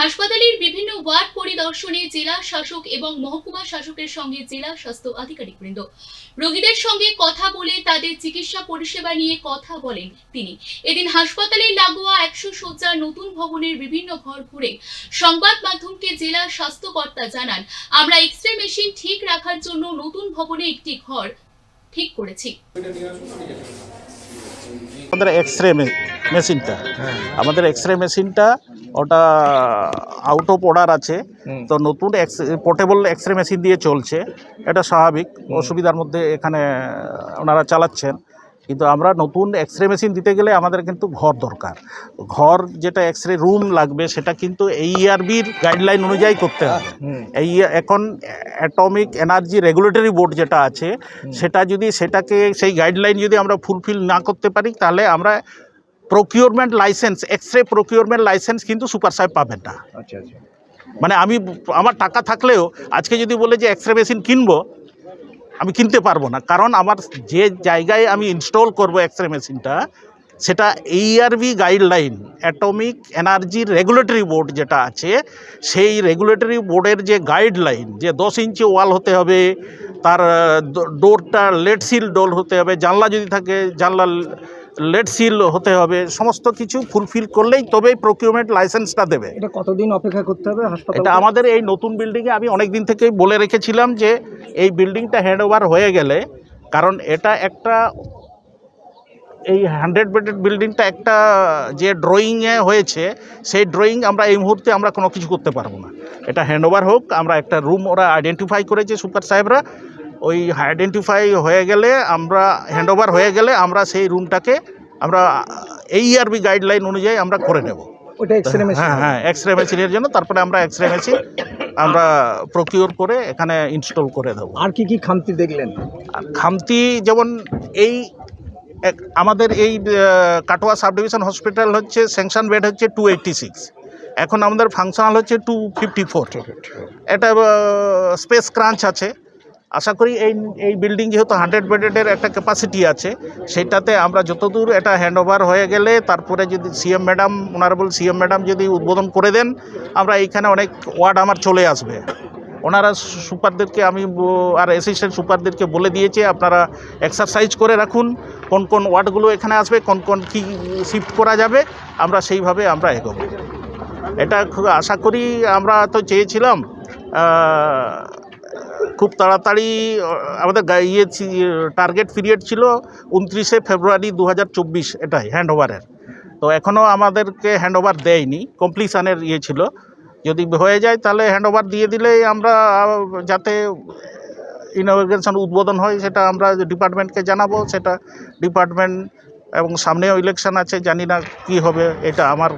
হাসপাতালের বিভিন্ন ওয়ার্ড পরিদর্শনে জেলা শাসক এবং মহকুমা শাসকের সঙ্গে জেলা স্বাস্থ্য আধিকারিকবৃন্দ রোগীদের সঙ্গে কথা বলে তাদের চিকিৎসা পরিষেবা নিয়ে কথা বলেন তিনি। এদিন হাসপাতালের লাগোয়া একশো শয্যার নতুন ভবনের বিভিন্ন ঘর ঘুরে সংবাদ মাধ্যমকে জেলা স্বাস্থ্যকর্তা জানান আমরা এক্স রে মেশিন ঠিক রাখার জন্য নতুন ভবনে একটি ঘর ঠিক করেছি। আমাদের এক্স রে মেশিনটা। আমাদের এক্স রে মেশিনটা ওটা আউট অফ অর্ডার আছে। তো নতুন X portable X ray machine দিয়ে চলছে। এটা স্বাভাবিক অসুবিধার মধ্যে এখানে ওনারা চালাচ্ছেন। কিন্তু আমরা নতুন এক্স রে মেশিন দিতে গেলে আমাদের কিন্তু ঘর দরকার। ঘর যেটা এক্স রে রুম লাগবে সেটা কিন্তু এই ইআরবির গাইডলাইন অনুযায়ী করতে হবে। এই এখন অ্যাটমিক এনার্জি রেগুলেটরি বোর্ড যেটা আছে সেটা যদি সেটাকে সেই গাইডলাইন যদি আমরা ফুলফিল না করতে পারি তাহলে আমরা procurement license X ray procurement license কিন্তু সুপার সাহেব পাবেন না। আচ্ছা আচ্ছা। মানে আমি আমার টাকা থাকলেও আজকে যদি বলে যে এক্স রে মেশিন কিনবো আমি কিনতে পারব না। কারণ আমার যে জায়গায় আমি ইনস্টল করব এক্স রে মেশিনটা সেটা AERB guideline atomic energy regulatory board যেটা আছে সেই রেগুলেটরি বোর্ডের যে গাইডলাইন যে দশ ইঞ্চি ওয়াল হতে হবে তার ডোরটা লেট সিল ডোর হতে হবে জানলা যদি থাকে জানলা লেট সিল হতে হবে সমস্ত কিছু ফুলফিল করলেই তবেই প্রকিউরমেন্ট লাইসেন্সটা দেবে। এটা কতদিন অপেক্ষা করতে হবে হাসপাতাল? এটা আমাদের এই নতুন বিল্ডিংয়ে আমি অনেক দিন থেকেই বলে রেখেছিলাম যে এই বিল্ডিংটা হ্যান্ড ওভার হয়ে গেলে কারণ এটা একটা এই হান্ড্রেড বেডেড বিল্ডিংটা একটা যে ড্রয়িংয়ে হয়েছে সেই ড্রয়িং আমরা এই মুহূর্তে আমরা কোনো কিছু করতে পারব না। এটা হ্যান্ড ওভার হোক আমরা একটা রুম ওরা আইডেন্টিফাই করেছে সুপার সাহেবরা ওই আইডেন্টিফাই হয়ে গেলে আমরা হ্যান্ড ওভার হয়ে গেলে আমরা সেই রুমটাকে আমরা এই আরবি গাইডলাইন অনুযায়ী আমরা করে নেব। ওটা এক্সরে মেশিন হ্যাঁ হ্যাঁ এক্স রে মেশিনের জন্য। তারপরে আমরা এক্স রে মেশিন আমরা প্রকিউর করে এখানে ইনস্টল করে দেবো। আর কি কি খামতি দেখলেন? আর খামতি যেমন এই এক- আমাদের এই কাটোয়া সাব ডিভিশন হসপিটাল হচ্ছে স্যাংশন বেড হচ্ছে টু এইটটি সিক্স এখন আমাদের ফাংশনাল হচ্ছে টু ফিফটি ফোর এটা স্পেস ক্রাঞ্চ আছে। আশা করি এই এই বিল্ডিং যেহেতু হান্ড্রেড বেডেডের একটা ক্যাপাসিটি আছে, সেটাতে আমরা যতদূর এটা হ্যান্ড ওভার হয়ে গেলে, তারপরে যদি CM madam honourable CM madam যদি উদ্বোধন করে দেন, আমরা এইখানে অনেক ওয়ার্ড আমার চলে আসবে। ওনারা সুপারদেরকে আমি আর অ্যাসিস্ট্যান্ট সুপারদেরকে বলে দিয়েছে, আপনারা এক্সারসাইজ করে রাখুন, কোন কোন ওয়ার্ডগুলো এখানে আসবে, কোন কোন কী শিফট করা যাবে, আমরা সেইভাবে আমরা এগোবো। এটা আশা করি আমরা তো চেয়েছিলাম খুব তাড়াতাড়ি আমাদের ইয়ে টার্গেট পিরিয়ড ছিল উনত্রিশে ফেব্রুয়ারি দু হাজার চব্বিশ এটাই হ্যান্ড ওভারের তো এখনও আমাদেরকে হ্যান্ড ওভার দেয়নি কমপ্লিশনের ইয়ে ছিল। যদি হয়ে যায় তাহলে হ্যান্ড ওভার দিয়ে দিলেই আমরা, যাতে ইনগ্রেশন উদ্বোধন হয় সেটা আমরা ডিপার্টমেন্টকে জানাব, সেটা ডিপার্টমেন্ট এবং সামনেও ইলেকশন আছে, জানি না কী হবে, এটা আমার